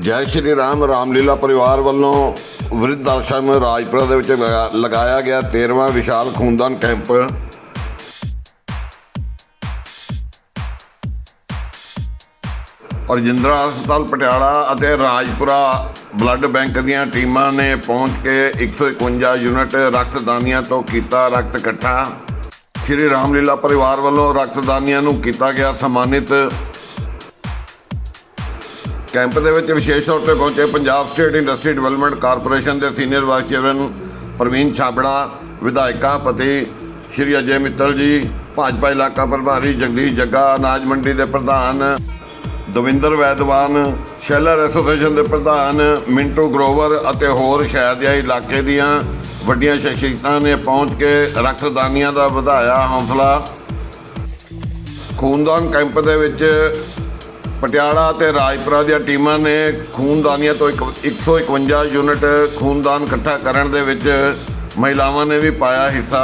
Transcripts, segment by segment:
ਜੈ ਸ਼੍ਰੀ ਰਾਮ, ਰਾਮਲੀਲਾ ਪਰਿਵਾਰ ਵੱਲੋਂ ਵਿਰਧ ਆਸ਼ਰਮ ਰਾਜਪੁਰਾ ਦੇ ਵਿੱਚ ਲਗਾ- ਲਗਾਇਆ ਗਿਆ 13ਵਾਂ ਵਿਸ਼ਾਲ ਖੂਨਦਾਨ ਕੈਂਪ। ਰਜਿੰਦਰਾ ਹਸਪਤਾਲ, ਪਟਿਆਲਾ ਅਤੇ ਰਾਜਪੁਰਾ ਬਲੱਡ ਬੈਂਕ ਦੀਆਂ ਟੀਮਾਂ ਨੇ ਪਹੁੰਚ ਕੇ 151 ਯੂਨਿਟ ਰਕਤਦਾਨੀਆਂ ਤੋਂ ਕੀਤਾ ਰਕਤ ਇਕੱਠਾ। ਸ਼੍ਰੀ ਰਾਮਲੀਲਾ ਪਰਿਵਾਰ ਵੱਲੋਂ ਰਕਤਦਾਨੀਆਂ ਨੂੰ ਕੀਤਾ ਗਿਆ ਸਨਮਾਨਿਤ। ਕੈਂਪ ਦੇ ਵਿੱਚ ਵਿਸ਼ੇਸ਼ ਤੌਰ ਤੇ ਪਹੁੰਚੇ Punjab state industry development corporation ਦੇ senior vice chairman Parveen Chhabra, ਵਿਧਾਇਕਾ ਪਤੀ ਸ਼੍ਰੀ ਅਜੇ ਮਿੱਤਲ ਜੀ, ਭਾਜਪਾ ਇਲਾਕਾ ਪ੍ਰਭਾਰੀ ਜਗਦੀਸ਼ ਜੱਗਾ, ਅਨਾਜ ਮੰਡੀ ਦੇ ਪ੍ਰਧਾਨ ਦਵਿੰਦਰ ਵੈਦਵਾਨ, ਸ਼ੈਲਰ ਐਸੋਸੀਏਸ਼ਨ ਦੇ ਪ੍ਰਧਾਨ ਮਿੰਟੂ ਗਰੋਵਰ ਅਤੇ ਹੋਰ ਸ਼ਹਿਰ ਦੇ ਇਲਾਕੇ ਦੀਆਂ ਵੱਡੀਆਂ ਸ਼ਖਸੀਅਤਾਂ ਨੇ ਪਹੁੰਚ ਕੇ ਰਕਤਦਾਨੀਆਂ ਦਾ ਵਧਾਇਆ ਹੌਸਲਾ। ਖੂਨਦਾਨ ਕੈਂਪ ਦੇ ਵਿੱਚ ਪਟਿਆਲਾ ਤੇ ਰਾਜਪੁਰਾ ਦੀਆਂ ਟੀਮਾਂ ਨੇ ਖੂਨਦਾਨੀਆਂ ਤੋਂ ਇੱਕ 151 ਯੂਨਿਟ ਖੂਨਦਾਨ ਇਕੱਠਾ ਕਰਨ ਦੇ ਵਿੱਚ ਮਹਿਲਾਵਾਂ ਨੇ ਵੀ ਪਾਇਆ ਹਿੱਸਾ।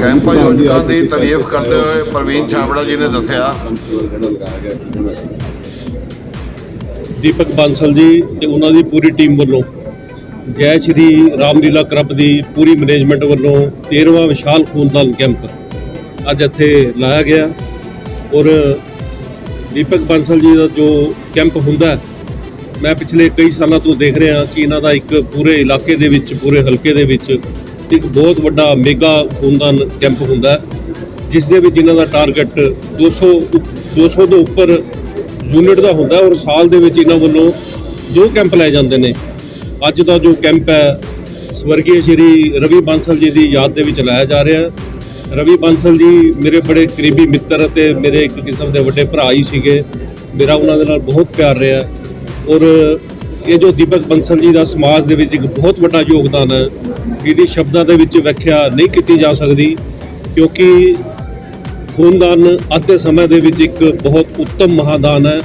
ਕੈਂਪ ਆਯੋਜਕਾਂ ਦੀ ਤਾਰੀਫ ਕਰਦੇ ਹੋਏ ਪ੍ਰਵੀਨ ਛਾਬੜਾ ਜੀ ਨੇ ਦੱਸਿਆ। ਦੀਪਕ ਬਾਂਸਲ ਜੀ ਤੇ ਉਹਨਾਂ ਦੀ ਪੂਰੀ ਟੀਮ ਵੱਲੋਂ ਜੈ ਸ਼੍ਰੀ ਰਾਮਲੀਲਾ ਕਲੱਬ ਦੀ ਪੂਰੀ ਮੈਨੇਜਮੈਂਟ ਵੱਲੋਂ 13ਵਾਂ ਵਿਸ਼ਾਲ ਖੂਨਦਾਨ ਕੈਂਪ ਅੱਜ ਇੱਥੇ ਲਾਇਆ ਗਿਆ ਔਰ ਦੀਪਕ ਬਾਂਸਲ ਜੀ ਦਾ ਜੋ ਕੈਂਪ ਹੁੰਦਾ ਮੈਂ ਪਿਛਲੇ ਕਈ ਸਾਲਾਂ ਤੋਂ ਦੇਖ ਰਿਹਾ ਕਿ ਇਹਨਾਂ ਦਾ ਇੱਕ ਪੂਰੇ ਇਲਾਕੇ ਦੇ ਵਿੱਚ, ਪੂਰੇ ਹਲਕੇ ਦੇ ਵਿੱਚ ਇੱਕ ਬਹੁਤ ਵੱਡਾ ਮੇਗਾ ਖੂਨਦਾਨ ਕੈਂਪ ਹੁੰਦਾ ਜਿਸ ਦੇ ਵਿੱਚ ਇਹਨਾਂ ਦਾ ਟਾਰਗੇਟ 200 ਉਪ- 200 ਤੋਂ ਉੱਪਰ ਯੂਨਿਟ ਦਾ ਹੁੰਦਾ ਔਰ ਸਾਲ ਦੇ ਵਿੱਚ ਇਹਨਾਂ ਵੱਲੋਂ ਦੋ ਕੈਂਪ ਲਏ ਜਾਂਦੇ ਨੇ। ਅੱਜ ਦਾ ਜੋ ਕੈਂਪ ਹੈ ਸਵਰਗੀ ਸ਼੍ਰੀ ਰਵੀ ਬਾਂਸਲ ਜੀ ਦੀ ਯਾਦ ਦੇ ਵਿੱਚ ਲਾਇਆ ਜਾ ਰਿਹਾ ਰਵੀ ਬਾਂਸਲ ਜੀ ਮੇਰੇ ਬੜੇ ਕਰੀਬੀ ਮਿੱਤਰ ਅਤੇ ਮੇਰੇ ਇੱਕ ਕਿਸਮ ਦੇ ਵੱਡੇ ਭਰਾ ਹੀ ਸੀਗੇ। ਮੇਰਾ ਉਹਨਾਂ ਦੇ ਨਾਲ ਬਹੁਤ ਪਿਆਰ ਰਿਹਾ। ਔਰ ਇਹ ਜੋ ਦੀਪਕ ਬੰਸਲ ਜੀ ਦਾ ਸਮਾਜ ਦੇ ਵਿੱਚ ਇੱਕ ਬਹੁਤ ਵੱਡਾ ਯੋਗਦਾਨ ਹੈ, ਇਹਦੀ ਸ਼ਬਦਾਂ ਦੇ ਵਿੱਚ ਵਿਆਖਿਆ ਨਹੀਂ ਕੀਤੀ ਜਾ ਸਕਦੀ, ਕਿਉਂਕਿ ਖੂਨਦਾਨ ਅੱਜ ਦੇ ਸਮੇਂ ਦੇ ਵਿੱਚ ਇੱਕ ਬਹੁਤ ਉੱਤਮ ਮਹਾਦਾਨ ਹੈ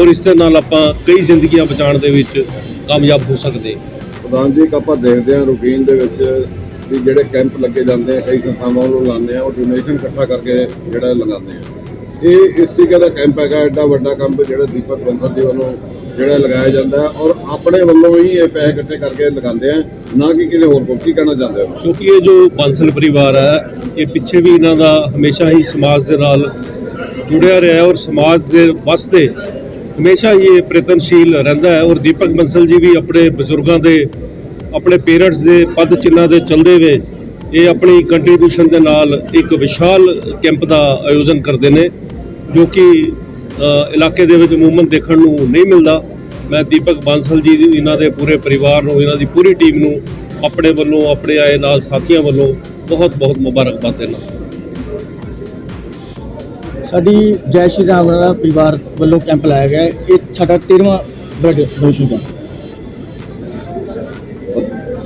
ਔਰ ਇਸ ਦੇ ਨਾਲ ਆਪਾਂ ਕਈ ਜ਼ਿੰਦਗੀਆਂ ਬਚਾਉਣ ਦੇ ਵਿੱਚ ਕਾਮਯਾਬ ਹੋ ਸਕਦੇ ਪ੍ਰਧਾਨ ਜੀ, ਇੱਕ ਆਪਾਂ ਦੇਖਦੇ ਹਾਂ ਰੂਟੀਨ ਦੇ ਵਿੱਚ ਵੀ ਜਿਹੜੇ ਕੈਂਪ ਲੱਗੇ ਜਾਂਦੇ ਆ, ਕਈ ਸੰਸਥਾਵਾਂ ਵੱਲੋਂ ਲਾਉਂਦੇ ਆ, ਉਹ ਡੋਨੇਸ਼ਨ ਇਕੱਠਾ ਕਰਕੇ ਜਿਹੜਾ ਲਗਾਉਂਦੇ ਆ। ਇਹ ਇਸ ਤਰੀਕੇ ਦਾ ਕੈਂਪ ਹੈਗਾ, ਐਡਾ ਵੱਡਾ ਕੰਮ ਜਿਹੜਾ ਦੀਪਕ ਬੰਸਲ ਜੀ ਵੱਲੋਂ ਜਿਹੜਾ ਲਗਾਇਆ ਜਾਂਦਾ ਹੈ ਔਰ ਆਪਣੇ ਵੱਲੋਂ ਹੀ ਇਹ ਪੈਸੇ ਇਕੱਠੇ ਕਰਕੇ ਲਗਾਉਂਦੇ ਆ, ਨਾ ਕਿ ਕਿਸੇ ਹੋਰ ਕੋਲ। ਕੀ ਕਹਿਣਾ ਚਾਹੁੰਦੇ ਹੋ? ਕਿਉਂਕਿ ਇਹ ਜੋ ਬਾਂਸਲ ਪਰਿਵਾਰ ਹੈ, ਇਹ ਪਿੱਛੇ ਵੀ ਇਹਨਾਂ ਦਾ ਹਮੇਸ਼ਾ ਹੀ ਸਮਾਜ ਦੇ ਨਾਲ ਜੁੜਿਆ ਰਿਹਾ ਔਰ ਸਮਾਜ ਦੇ ਵਾਸਤੇ ਹਮੇਸ਼ਾ ਹੀ ਇਹ ਪ੍ਰਯਤਨਸ਼ੀਲ ਰਹਿੰਦਾ ਹੈ ਔਰ ਦੀਪਕ ਬੰਸਲ ਜੀ ਵੀ ਆਪਣੇ ਬਜ਼ੁਰਗਾਂ ਦੇ ਆਪਣੇ ਪੇਰੈਂਟਸ ਦੇ ਪਦ ਚਿੰਨ੍ਹਾਂ ਦੇ ਚਲਦੇ ਹੋਏ ਇਹ ਆਪਣੀ ਕੰਟਰੀਬਿਊਸ਼ਨ ਦੇ ਨਾਲ ਇੱਕ ਵਿਸ਼ਾਲ ਕੈਂਪ ਦਾ ਆਯੋਜਨ ਕਰਦੇ ਨੇ, ਜੋ ਕਿ ਇਲਾਕੇ ਦੇ ਵਿੱਚ ਅਮੂਮਨ ਦੇਖਣ ਨੂੰ ਨਹੀਂ ਮਿਲਦਾ। ਮੈਂ ਦੀਪਕ ਬਾਂਸਲ ਜੀ ਇਹਨਾਂ ਦੇ ਪੂਰੇ ਪਰਿਵਾਰ ਨੂੰ, ਇਹਨਾਂ ਦੀ ਪੂਰੀ ਟੀਮ ਨੂੰ, ਆਪਣੇ ਵੱਲੋਂ, ਆਪਣੇ ਆਏ ਨਾਲ ਸਾਥੀਆਂ ਵੱਲੋਂ ਬਹੁਤ ਬਹੁਤ ਮੁਬਾਰਕਬਾਦ ਦੇਣਾ। ਸਾਡੀ ਜੈ ਸ਼੍ਰੀ ਰਾਮ ਵਾਲਾ ਪਰਿਵਾਰ ਵੱਲੋਂ ਕੈਂਪ ਲਾਇਆ ਗਿਆ ਇਹ ਸਾਡਾ 13ਵਾਂ blood donation camp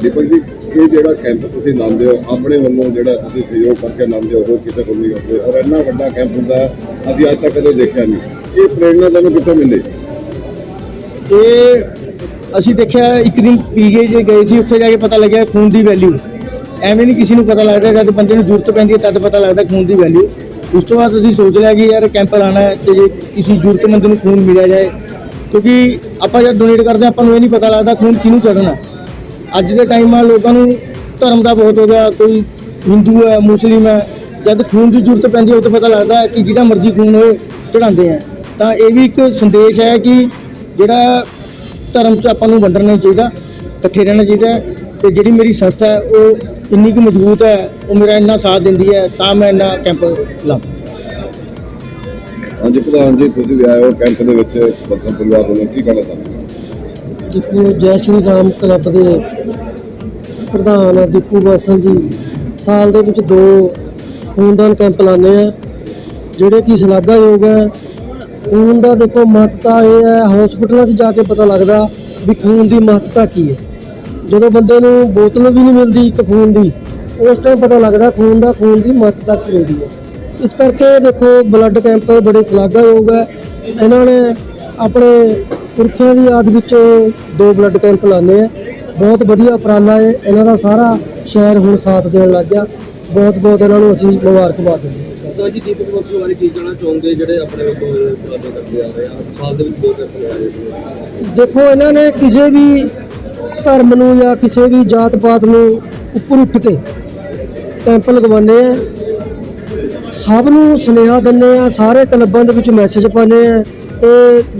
Deepak ji, ਇਹ ਜਿਹੜਾ ਕੈਂਪ ਤੁਸੀਂ ਲਾਉਂਦੇ ਹੋ, ਆਪਣੇ ਵੱਲੋਂ ਜਿਹੜਾ ਤੁਸੀਂ ਸਹਿਯੋਗ ਕਰਕੇ ਲਾਉਂਦੇ ਹੋ ਹੋਰ ਕਿਸੇ ਕੋਲ ਨਹੀਂ ਹੁੰਦੇ ਔਰ ਇੰਨਾ ਵੱਡਾ ਕੈਂਪ ਹੁੰਦਾ, ਅਸੀਂ ਅੱਜ ਤੱਕ ਕਦੇ ਦੇਖਿਆ ਨਹੀਂ। ਇਹ ਪ੍ਰੇਰਣਾ ਤੁਹਾਨੂੰ ਕਿੱਥੋਂ ਮਿਲੀ? ਇਹ ਅਸੀਂ ਦੇਖਿਆ, ਇੱਕ ਦਿਨ ਪੀਗੇ ਜੇ ਗਏ ਸੀ, ਉੱਥੇ ਜਾ ਕੇ ਪਤਾ ਲੱਗਿਆ ਖੂਨ ਦੀ ਵੈਲਿਊ ਐਵੇਂ ਨਹੀਂ ਕਿਸੇ ਨੂੰ ਪਤਾ ਲੱਗਦਾ, ਜਦ ਬੰਦੇ ਨੂੰ ਜ਼ਰੂਰਤ ਪੈਂਦੀ ਹੈ, ਤਦ ਪਤਾ ਲੱਗਦਾ ਖੂਨ ਦੀ ਵੈਲਿਊ ਉਸ ਤੋਂ ਬਾਅਦ ਅਸੀਂ ਸੋਚ ਲਿਆ ਕਿ ਯਾਰ ਕੈਂਪ ਲਾਣਾ ਹੈ, ਤੇ ਜੇ ਕਿਸੇ ਜ਼ਰੂਰਤਮੰਦ ਨੂੰ ਖੂਨ ਮਿਲਿਆ ਜਾਏ। ਕਿਉਂਕਿ ਆਪਾਂ ਜਦ ਡੋਨੇਟ ਕਰਦੇ ਆਪਾਂ ਨੂੰ ਇਹ ਨਹੀਂ ਪਤਾ ਲੱਗਦਾ ਖੂਨ ਕਿਹਨੂੰ ਚੜਨਾ ਅੱਜ ਦੇ ਟਾਈਮ 'ਆ ਲੋਕਾਂ ਨੂੰ ਧਰਮ ਦਾ ਬਹੁਤ ਹੋ ਗਿਆ ਕੋਈ ਹਿੰਦੂ ਹੈ, ਮੁਸਲਿਮ ਹੈ, ਜਦ ਖੂਨ ਦੀ ਜ਼ਰੂਰਤ ਪੈਂਦੀ ਉਹ ਤਾਂ ਪਤਾ ਲੱਗਦਾ ਕਿ ਜਿਹੜਾ ਮਰਜ਼ੀ ਖੂਨ ਹੋਏ ਚੜਾਉਂਦੇ ਆ। ਤਾਂ ਇਹ ਵੀ ਇੱਕ ਸੰਦੇਸ਼ ਹੈ ਕਿ ਜਿਹੜਾ ਧਰਮ 'ਚ ਆਪਾਂ ਨੂੰ ਵੰਡਣਾ ਨਹੀਂ ਚਾਹੀਦਾ, ਇਕੱਠੇ ਰਹਿਣਾ ਚਾਹੀਦਾ ਹੈ ਤੇ ਜਿਹੜੀ ਮੇਰੀ ਸੰਸਥਾ ਹੈ, ਉਹ ਇੰਨੀ ਕੁ ਮਜ਼ਬੂਤ ਹੈ, ਉਹ ਮੇਰਾ ਇੰਨਾ ਸਾਥ ਦਿੰਦੀ ਹੈ, ਤਾਂ ਮੈਂ ਇੰਨਾ ਕੈਂਪ ਲਾਉਂਦਾ। ਹਾਂਜੀ, ਪ੍ਰਧਾਨ ਜੀ, ਤੁਸੀਂ ਆਏ ਹੋ ਕੈਂਪ ਦੇ ਵਿੱਚ ਬੰਸਲ ਪਰਿਵਾਰ ਵੱਲੋਂ ਕੀ ਕਹਿਣਾ ਚਾਹੁੰਦੇ ਦੀਪੂ ਜੈ ਸ਼੍ਰੀ ਰਾਮ ਕਲੱਬ ਦੇ ਪ੍ਰਧਾਨ ਦੀਪੂ ਬਾਸਲ ਜੀ ਸਾਲ ਦੇ ਵਿੱਚ ਦੋ ਖੂਨਦਾਨ ਕੈਂਪ ਲਾਉਂਦੇ ਆ, ਜਿਹੜੇ ਕਿ ਸ਼ਲਾਘਾਯੋਗ ਹੈ ਖੂਨ ਦਾ ਦੇਖੋ ਮਹੱਤਤਾ ਇਹ ਹੈ ਹਸਪੀਟਲਾਂ 'ਚ ਜਾ ਕੇ ਪਤਾ ਲੱਗਦਾ ਵੀ ਖੂਨ ਦੀ ਮਹੱਤਤਾ ਕੀ ਹੈ। ਜਦੋਂ ਬੰਦੇ ਨੂੰ ਬੋਤਲ ਵੀ ਨਹੀਂ ਮਿਲਦੀ ਇੱਕ ਖੂਨ ਦੀ, ਉਸ ਟਾਈਮ ਪਤਾ ਲੱਗਦਾ ਖੂਨ ਦਾ ਖੂਨ ਦੀ ਮਹੱਤਤਾ ਕੀ ਹੁੰਦੀ ਹੈ। ਇਸ ਕਰਕੇ ਦੇਖੋ ਬਲੱਡ ਕੈਂਪ ਬੜੇ ਸ਼ਲਾਘਾਯੋਗ ਹੈ ਇਹਨਾਂ ਨੇ ਆਪਣੇ ਪੁਰਖਿਆਂ ਦੀ ਯਾਦ ਵਿੱਚ ਦੋ ਬਲੱਡ ਕੈਂਪ ਲਾਉਂਦੇ ਆ। ਬਹੁਤ ਵਧੀਆ ਉਪਰਾਲਾ ਹੈ ਇਹਨਾਂ ਦਾ ਸਾਰਾ ਸ਼ਹਿਰ ਹੁਣ ਸਾਥ ਦੇਣ ਲੱਗ ਗਿਆ। ਬਹੁਤ ਬਹੁਤ ਇਹਨਾਂ ਨੂੰ ਅਸੀਂ ਮੁਬਾਰਕਬਾਦ ਦਿੰਦੇ ਹਾਂ ਇਸ ਗੱਲ ਜੀ ਦੀਪਕ ਬੰਸਲ ਬਾਰੇ ਕੀ ਕਹਿਣਾ ਚਾਹੋਗੇ? ਜਿਹੜੇ ਆਪਣੇ ਵੱਲੋਂ ਉਪਰਾਲੇ ਕਰਦੇ ਆ ਰਹੇ ਆ ਸਾਲ ਦੇ ਵਿੱਚ ਲਗਾਏ ਨੇ ਦੇਖੋ ਇਹਨਾਂ ਨੇ ਕਿਸੇ ਵੀ ਧਰਮ ਨੂੰ ਜਾਂ ਕਿਸੇ ਵੀ ਜਾਤ ਪਾਤ ਨੂੰ ਉੱਪਰ ਉੱਠ ਕੇ ਕੈਂਪ ਲਗਵਾਉਂਦੇ ਆ। ਸਭ ਨੂੰ ਸੁਨੇਹਾ ਦਿੰਦੇ ਆ ਸਾਰੇ ਕਲੱਬਾਂ ਦੇ ਵਿੱਚ ਮੈਸੇਜ ਪਾਉਂਦੇ ਆ। ਤੇ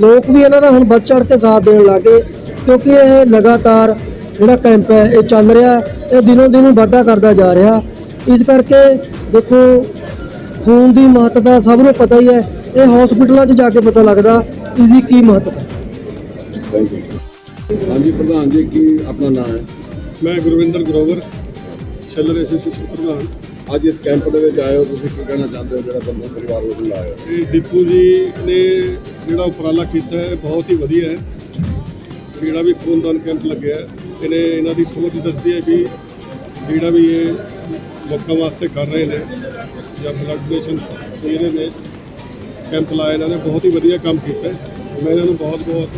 ਲੋਕ ਵੀ ਇਹਨਾਂ ਦਾ ਹੁਣ ਵੱਧ ਚੜ ਕੇ ਸਾਥ ਦੇਣ ਲੱਗੇ ਕਿਉਂਕਿ ਇਹ ਲਗਾਤਾਰ ਜਿਹੜਾ ਕੈਂਪ ਹੈ ਇਹ ਚੱਲ ਰਿਹਾ ਹੈ, ਇਹ ਦਿਨੋਂ ਦਿਨ ਵਾਧਾ ਕਰਦਾ ਜਾ ਰਿਹਾ। ਇਸ ਕਰਕੇ ਦੇਖੋ ਖੂਨ ਦੀ ਮਹੱਤਤਾ ਸਭ ਨੂੰ ਪਤਾ ਹੀ ਹੈ ਇਹ ਹਸਪੀਟਲਾਂ 'ਚ ਜਾ ਕੇ ਪਤਾ ਲੱਗਦਾ ਇਸ ਦੀ ਕੀ ਮਹੱਤਤਾ। ਹਾਂਜੀ ਪ੍ਰਧਾਨ ਜੀ ਕੀ ਆਪਣਾ ਨਾਮ ਹੈ? ਮੈਂ ਗੁਰਵਿੰਦਰ ਗਰੋਵਰ ਸ਼ੈਲਰ ਐਸੋਸੀਏਸ਼ਨ ਪ੍ਰਧਾਨ। ਅੱਜ ਇਸ ਕੈਂਪ ਦੇ ਵਿੱਚ ਆਏ ਹੋ ਤੁਸੀਂ ਕੀ ਕਹਿਣਾ ਚਾਹੁੰਦੇ ਹੋ ਜਿਹੜਾ ਬੰਦਾ ਪਰਿਵਾਰ ਵੱਲੋਂ ਲਾਇਆ ਇਹ ਦੀਪੂ ਜੀ ਨੇ ਜਿਹੜਾ ਉਪਰਾਲਾ ਕੀਤਾ ਹੈ ਬਹੁਤ ਹੀ ਵਧੀਆ ਹੈ। ਜਿਹੜਾ ਵੀ ਖੂਨਦਾਨ ਕੈਂਪ ਲੱਗਿਆ ਹੈ, ਇਹਨੇ ਇਹਨਾਂ ਦੀ ਸੋਚ ਦੱਸਦੀ ਹੈ ਵੀ ਜਿਹੜਾ ਵੀ ਇਹ ਲੋਕਾਂ ਵਾਸਤੇ ਕਰ ਰਹੇ ਨੇ ਜਾਂ ਬਲੱਡ ਡੋਨੇਸ਼ਨ ਦੇ ਰਹੇ ਨੇ ਕੈਂਪ ਲਾਇਆ ਇਹਨਾਂ ਨੇ ਬਹੁਤ ਹੀ ਵਧੀਆ ਕੰਮ ਕੀਤਾ ਹੈ। ਮੈਂ ਇਹਨਾਂ ਨੂੰ ਬਹੁਤ ਬਹੁਤ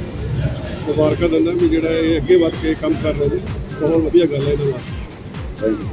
ਮੁਬਾਰਕਾਂ ਦਿੰਦਾ ਵੀ ਜਿਹੜਾ ਇਹ ਅੱਗੇ ਵੱਧ ਕੇ ਕੰਮ ਕਰ ਰਹੇ ਨੇ ਬਹੁਤ ਵਧੀਆ ਗੱਲ ਹੈ ਇਹਨਾਂ ਵਾਸਤੇ। Thank you.